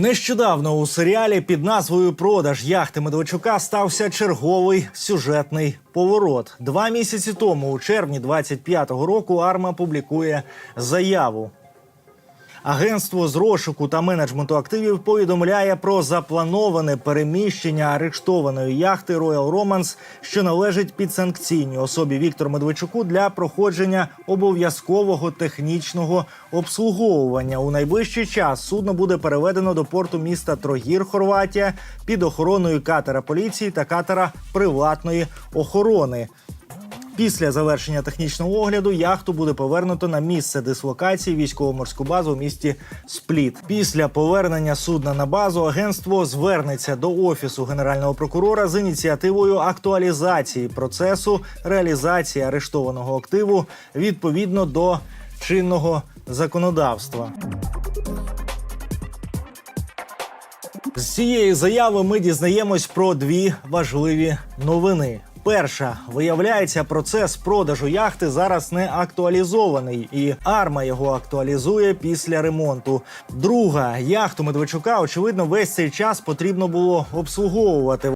Нещодавно у серіалі під назвою Продаж яхти Медведчука стався черговий сюжетний поворот. Два місяці тому, у червні 25-го року, Арма публікує заяву. Агентство з розшуку та менеджменту активів повідомляє про заплановане переміщення арештованої яхти Royal Romance, що належить підсанкційній особі Віктор Медведчуку для проходження обов'язкового технічного обслуговування. У найближчий час судно буде переведено до порту міста Трогір, Хорватія, під охороною катера поліції та катера приватної охорони. Після завершення технічного огляду яхту буде повернуто на місце дислокації військово-морську базу у місті Спліт. Після повернення судна на базу агентство звернеться до офісу генерального прокурора з ініціативою актуалізації процесу реалізації арештованого активу відповідно до чинного законодавства. З цієї заяви ми дізнаємось про дві важливі новини. Перша виявляється, процес продажу яхти зараз не актуалізований, і арма його актуалізує після ремонту. Друга яхту Медведчука, очевидно, весь цей час потрібно було обслуговувати.